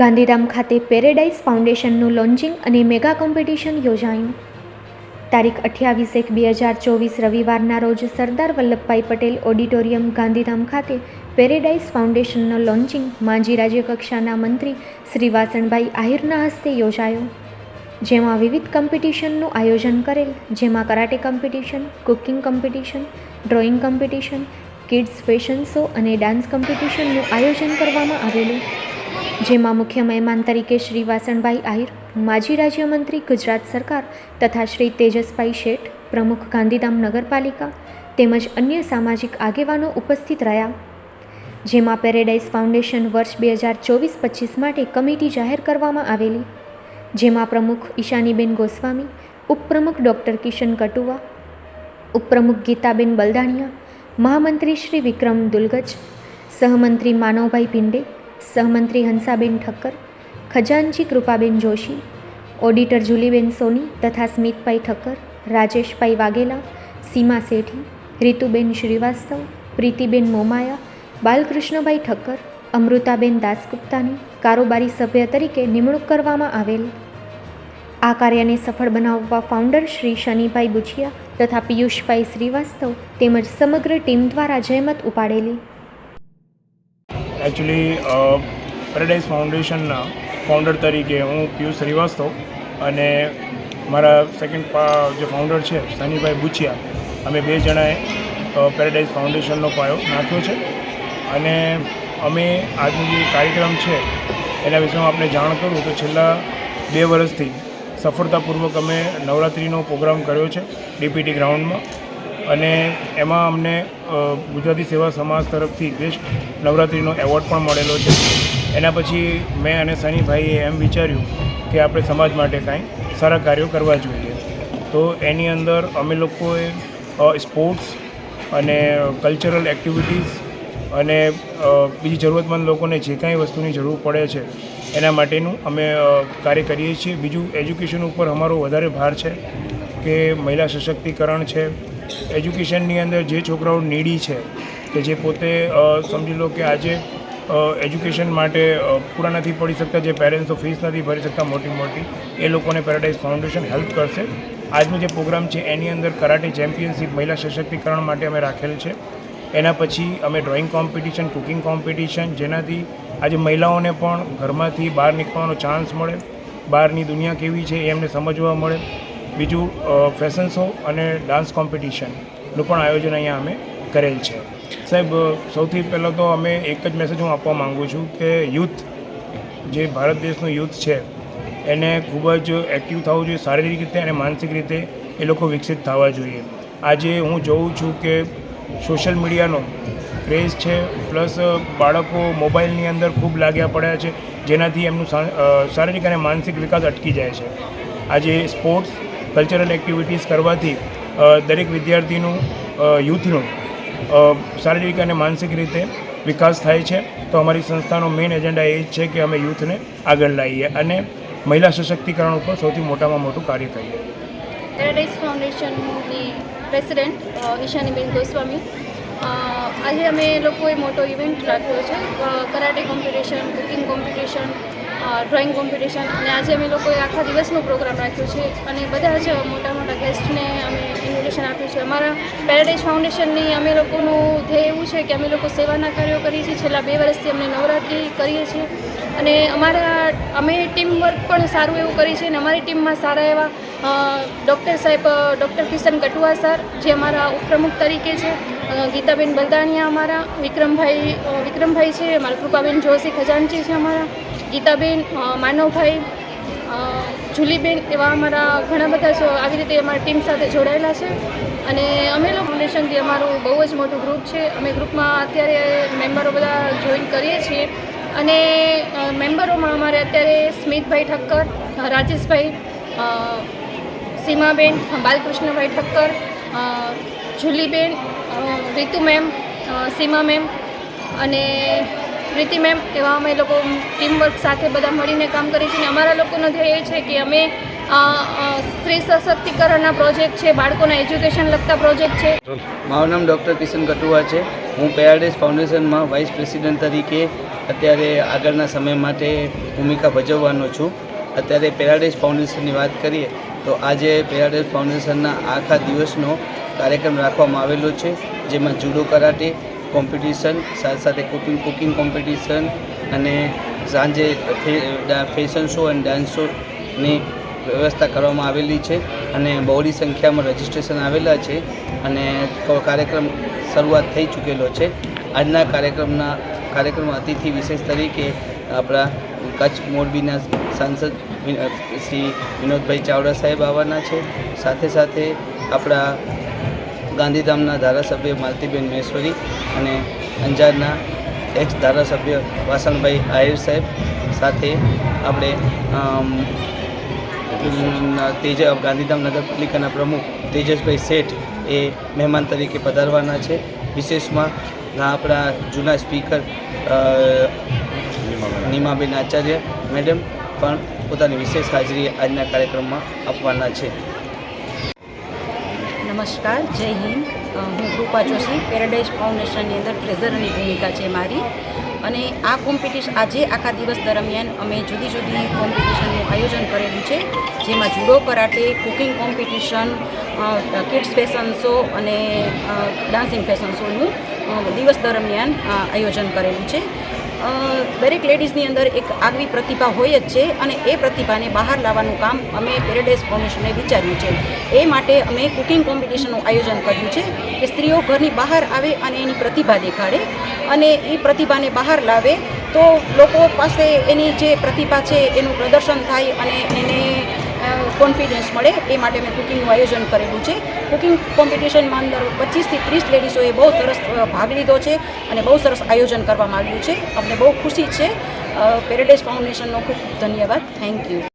ગાંધીધામ ખાતે પેરેડાઇઝ ફાઉન્ડેશનનું લોન્ચિંગ અને મેગા કોમ્પિટિશન યોજાયું. તારીખ અઠ્યાવીસ એક બે હજાર ચોવીસ રવિવારના રોજ સરદાર વલ્લભભાઈ પટેલ ઓડિટોરિયમ ગાંધીધામ ખાતે પેરેડાઇઝ ફાઉન્ડેશનનો લોન્ચિંગ માજી રાજ્યકક્ષાના મંત્રી શ્રી વાસણભાઈ આહિરના હસ્તે યોજાયો. જેમાં વિવિધ કોમ્પિટિશનનું આયોજન કરેલ, જેમાં karate competition, cooking competition, drawing competition, kids fashion show અને ડાન્સ કોમ્પિટિશનનું આયોજન કરવામાં આવેલું. જેમાં મુખ્ય મહેમાન તરીકે શ્રી વાસણભાઈ આહિર, માજી રાજ્યમંત્રી ગુજરાત સરકાર તથા શ્રી તેજસભાઈ શેઠ, પ્રમુખ ગાંધીધામ નગરપાલિકા તેમજ અન્ય સામાજિક આગેવાનો ઉપસ્થિત રહ્યા. જેમાં પેરેડાઇઝ ફાઉન્ડેશન વર્ષ બે હજાર ચોવીસ પચીસ માટે કમિટી જાહેર કરવામાં આવેલી. જેમાં પ્રમુખ ઈશાનીબેન ગોસ્વામી, ઉપપ્રમુખ ડૉક્ટર કિશન કટુવા ઉપપ્રમુખ ગીતાબેન બલદાણિયા, મહામંત્રી શ્રી વિક્રમ દુલગજ, સહમંત્રી માનવભાઈ પિંડે સહમંત્રી હંસાબેન ઠક્કર, ખજાનચી કૃપાબેન જોશી, ઓડિટર જુલીબેન સોની તથા સ્મિતભાઈ ઠક્કર, રાજેશભાઈ વાઘેલા, સીમા શેઠી, રીતુબેન શ્રીવાસ્તવ, પ્રીતિબેન મોમાયા, બાલકૃષ્ણભાઈ ઠક્કર, અમૃતાબેન દાસગુપ્તાની કારોબારી સભ્ય તરીકે નિમણૂક કરવામાં આવેલ. આ કાર્યને સફળ બનાવવા ફાઉન્ડર શ્રી શનિભાઈ બુચિયા તથા પિયુષભાઈ શ્રીવાસ્તવ તેમજ સમગ્ર ટીમ દ્વારા જહેમત ઉપાડેલી. એકચ્યુઅલી પેરેડાઇઝ ફાઉન્ડેશનના ફાઉન્ડર તરીકે હું પિયુષ શ્રીવાસ્તવ અને મારા સેકન્ડ જે ફાઉન્ડર છે, સનીભાઈ બુચિયા અમે બે જણાએ પેરેડાઇઝ ફાઉન્ડેશનનો પાયો નાખ્યો છે. અને અમે આજનો જે કાર્યક્રમ છે, એના વિશે હું આપણે જાણ કરું તો છેલ્લા બે વર્ષથી સફળતાપૂર્વક અમે નવરાત્રિનો પ્રોગ્રામ કર્યો છે ડીપીટી ગ્રાઉન્ડમાં અને એમાં અમને ગુજરાતી સેવા સમાજ તરફથી બેસ્ટ નવરાત્રિનો એવોર્ડ પણ મળેલો છે. એના પછી મેં અને સનીભાઈએ એમ વિચાર્યું કે આપણે સમાજ માટે કાંઈ સારા કાર્યો કરવા જોઈએ. તો એની અંદર અમે લોકોએ સ્પોર્ટ્સ અને કલ્ચરલ એક્ટિવિટીઝ અને બીજી જરૂરતમંદ લોકોને જે કાંઈ વસ્તુની જરૂર પડે છે, એના માટેનું અમે કાર્ય કરીએ છીએ. બીજું, એજ્યુકેશન ઉપર અમારો વધારે ભાર છે કે મહિલા સશક્તિકરણ છે એજ્યુકેશનની અંદર જે છોકરાઓ નીડી છે, કે જે પોતે સમજી લો કે આજે એજ્યુકેશન માટે પૂરા નથી પડી શકતા, જે પેરેન્ટ્સો ફીસ નથી ભરી શકતા મોટી મોટી, એ લોકોને પેરાડાઇઝ ફાઉન્ડેશન હેલ્પ કરશે. આજનો જે પ્રોગ્રામ છે, એની અંદર કરાટે ચેમ્પિયનશિપ મહિલા સશક્તિકરણ માટે અમે રાખેલ છે. એના પછી અમે ડ્રોઈંગ કોમ્પિટિશન કુકિંગ કોમ્પિટિશન જેનાથી આજે મહિલાઓને પણ ઘરમાંથી બહાર નીકળવાનો ચાન્સ મળે. બહારની દુનિયા કેવી છે, એ એમને સમજવા મળે. બીજું ફેશન શો અને ડાન્સ કોમ્પિટિશનનું પણ આયોજન અહીંયા અમે કરેલ છે. સાહેબ, સૌથી પહેલાં તો અમે એક જ મેસેજ હું આપવા માગું છું કે યુથ જે ભારત દેશનું યુથ છે, એને ખૂબ જ એક્ટિવ થવું જોઈએ, શારીરિક રીતે અને માનસિક રીતે એ લોકો વિકસિત થવા જોઈએ. આજે હું જોઉં છું કે સોશિયલ મીડિયાનો ક્રેઝ છે પ્લસ બાળકો મોબાઈલની અંદર ખૂબ લાગ્યા પડ્યા છે, જેનાથી એમનું શારીરિક અને માનસિક વિકાસ અટકી જાય છે. આજે સ્પોર્ટ્સ કલ્ચરલ એક્ટિવિટીઝ કરવાથી દરેક વિદ્યાર્થીનું યુથનું શારીરિક અને માનસિક રીતે વિકાસ થાય છે. તો અમારી સંસ્થાનો મેઇન એજન્ડા એ છે કે અમે યુથને આગળ લાવીએ અને મહિલા સશક્તિકરણ ઉપર સૌથી મોટામાં મોટું કાર્ય કરીએ. પ્રેસિડેન્ટ ઈશાનીબેન ગોસ્વામી. આજે અમે લોકોએ મોટો ઇવેન્ટ રાખ્યો છે. Karate competition cooking competition drawing competition અને આજે અમે લોકોએ આખા દિવસનો પ્રોગ્રામ રાખ્યો છે અને બધા જ મોટા મોટા ગેસ્ટને અમે ઇન્વિટેશન આપ્યું છે. અમારા પેરાડાઇઝ ફાઉન્ડેશનની અમે લોકોનું ધ્યેય એવું છે કે અમે લોકો સેવાના કાર્યો કરીએ છીએ. છેલ્લા બે વર્ષથી અમને નવરાત્રિ કરીએ છીએ. અને અમારા, અમે ટીમ વર્ક પણ સારું એવું કરીએ છીએ અને અમારી ટીમમાં સારા એવા ડૉક્ટર સાહેબ ડૉક્ટર કિશન કટુઆ સર જે અમારા ઉપપ્રમુખ તરીકે છે. ગીતાબેન બલદાણિયા અમારા, વિક્રમભાઈ વિક્રમભાઈ છે અમારા કૃપાબેન જોશી ખજાનજી છે અમારા. ગીતાબેન માનવભાઈ જુલીબેન એવા અમારા ઘણા બધા આવી રીતે અમારી ટીમ સાથે જોડાયેલા છે. અને અમે લોકો ફાઉન્ડેશનથી અમારું બહુ જ મોટું ગ્રુપ છે. અમે ગ્રુપમાં અત્યારે મેમ્બરો બધા જોઈન કરીએ છીએ. અને મેમ્બરોમાં અમારે અત્યારે સ્મિતભાઈ ઠક્કર, રાજેશભાઈ સીમાબેન, બાલકૃષ્ણભાઈ ઠક્કર જુલીબેન રીતુ મેમ સીમા મેમ અને પ્રીતિ મેમ એવા અમે લોકો ટીમ વર્ક સાથે બધા મળીને કામ કરીએ છીએ. અને અમારા લોકોનો ધ્યેય એ છે કે અમે સ્ત્રી સશક્તિકરણના પ્રોજેક્ટ છે, બાળકોના એજ્યુકેશન લગતા પ્રોજેક્ટ છે. મારું નામ ડૉક્ટર કિશન કટુઆ છે. હું પેરાડાઇઝ ફાઉન્ડેશનમાં વાઇસ પ્રેસિડેન્ટ તરીકે અત્યારે આગળના સમય માટે ભૂમિકા ભજવવાનો છું. અત્યારે પેરાડાઇઝ ફાઉન્ડેશનની વાત કરીએ તો આજે પેરાડાઇઝ ફાઉન્ડેશનના આખા દિવસનો કાર્યક્રમ રાખવામાં આવેલો છે, જેમાં જુડો કરાટે કોમ્પિટિશન સાથે સાથે કુકિંગ કુકિંગ કોમ્પિટિશન અને સાંજે ફેશન શો અને ડાન્સ શોની વ્યવસ્થા કરવામાં આવેલી છે અને બહોળી સંખ્યામાં રજીસ્ટ્રેશન આવેલા છે અને કાર્યક્રમ શરૂઆત થઈ ચૂકેલો છે. આજના કાર્યક્રમના કાર્યક્રમમાં અતિથિ વિશેષ તરીકે આપણા કચ્છ મોરબીના સાંસદ શ્રી વિનોદભાઈ ચાવડા સાહેબ આવવાના છે. સાથે સાથે આપણા ગાંધીધામના ધારાસભ્ય માલતીબેન મહેશ્વરી અને અંજારના એક્સ ધારાસભ્ય વાસણભાઈ આહિર સાહેબ સાથે આપણે તેજ, ગાંધીધામ નગરપાલિકાના પ્રમુખ તેજસભાઈ શેઠ એ મહેમાન તરીકે પધારવાના છે. વિશેષમાં આપણા જૂના સ્પીકર નિમાબેન આચાર્ય મેડમ પણ પોતાની વિશેષ હાજરી આજના કાર્યક્રમમાં આપવાના છે. નમસ્કાર, જય હિન્દ. હું કૃપા જોશી પેરાડાઇઝ ફાઉન્ડેશનની અંદર ટ્રેઝરની ભૂમિકા છે મારી. અને આ કોમ્પિટિશન આજે આખા દિવસ દરમિયાન અમે જુદી જુદી કોમ્પિટિશનનું આયોજન કરેલું છે, જેમાં judo karate cooking competition kids fashion show અને ડાન્સિંગ ફેશન શોનું દિવસ દરમિયાન આયોજન કરેલું છે. દરેક લેડીઝની અંદર એક આગવી પ્રતિભા હોય જ છે અને એ પ્રતિભાને બહાર લાવવાનું કામ અમે પેરેડાઇઝ ફાઉન્ડેશને વિચાર્યું છે. એ માટે અમે કુકિંગ કોમ્પિટિશનનું આયોજન કર્યું છે કે સ્ત્રીઓ ઘરની બહાર આવે અને એની પ્રતિભા દેખાડે. અને એ પ્રતિભાને બહાર લાવે તો લોકો પાસે એની જે પ્રતિભા છે એનું પ્રદર્શન થાય અને એને કોન્ફિડન્સ મળે એ માટે મેં કુકિંગનું આયોજન કરેલું છે. કુકિંગ કોમ્પિટિશનમાં અંદર પચીસથી ત્રીસ લેડીઝોએ બહુ સરસ ભાગ લીધો છે અને બહુ સરસ આયોજન કરવામાં આવ્યું છે. અમને બહુ ખુશી છે. પેરેડાઇઝ ફાઉન્ડેશનનો ખૂબ ધન્યવાદ. Thank you